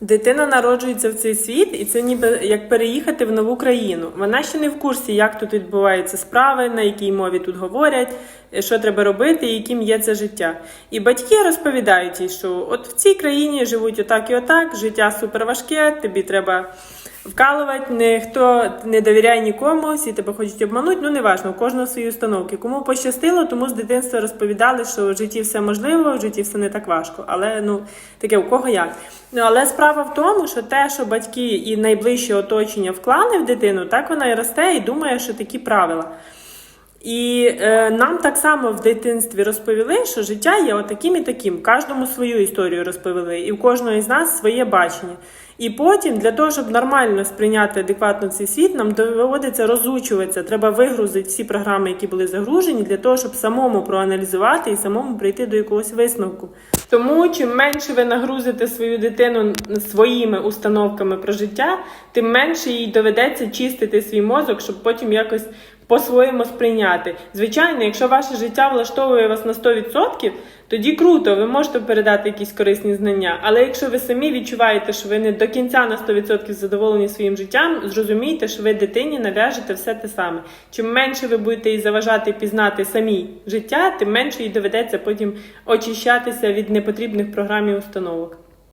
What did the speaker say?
Дитина народжується в цей світ, і це ніби як переїхати в нову країну. Вона ще не в курсі, як тут відбуваються справи, на якій мові тут говорять, е, що треба робити, і яким є це життя. І батьки розповідають їй, що от в цій країні живуть отак і отак, життя суперважке, тобі треба вкалувати, ніхто не довіряє нікому, всі тебе хочуть обманути, ну неважно, у кожного свої установки. Кому пощастило, тому з дитинства розповідали, що в житті все можливо, в житті все не так важко. Але ну таке у кого як. Ну але справа в тому, що те, що батьки і найближче оточення вклали в дитину, так вона і росте і думає, що такі правила. І е, нам так само в дитинстві розповіли, що життя є отаким і таким. Кожному свою історію розповіли, і у кожного з нас своє бачення. І потім, для того, щоб нормально сприйняти адекватно цей світ, нам доводиться розучуватися. Треба вигрузити всі програми, які були загружені, для того, щоб самому проаналізувати і самому прийти до якогось висновку. Тому чим менше ви нагрузите свою дитину своїми установками про життя, тим менше їй доведеться чистити свій мозок, щоб потім якось по-своєму сприйняти. Звичайно, якщо ваше життя влаштовує вас на 100%, тоді круто, ви можете передати якісь корисні знання. Але якщо ви самі відчуваєте, що ви не до кінця на 100% задоволені своїм життям, зрозумійте, що ви дитині нав'яжете все те саме. Чим менше ви будете їй заважати пізнати самі життя, тим менше їй доведеться потім очищатися від непотрібних програм і установок.